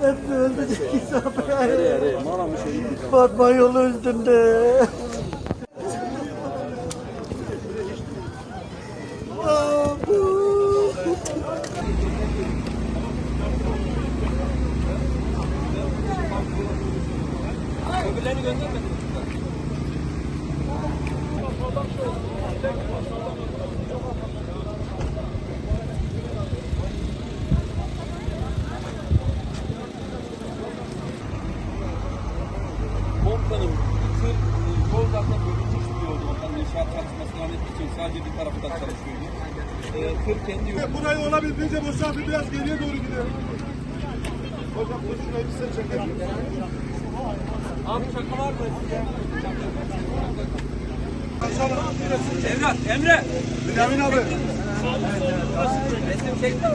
Hep öldürecek insan. Fatma yolu üstünde. Abu. Komutanım, bu tır e, yol zaten bölünmüş bir yoldu. Bakanın inşaat çalışması devam ettiği için sadece bir tarafından çalışıyordu. E, tır kendi yolu. Burayı olabildiğince boşaltın biraz geriye doğru gidelim. Hocam dur şurayı bir sen çekelim. Abi çakı var mı? Evlat, Emre. Bünyamin abi. Resim çektim.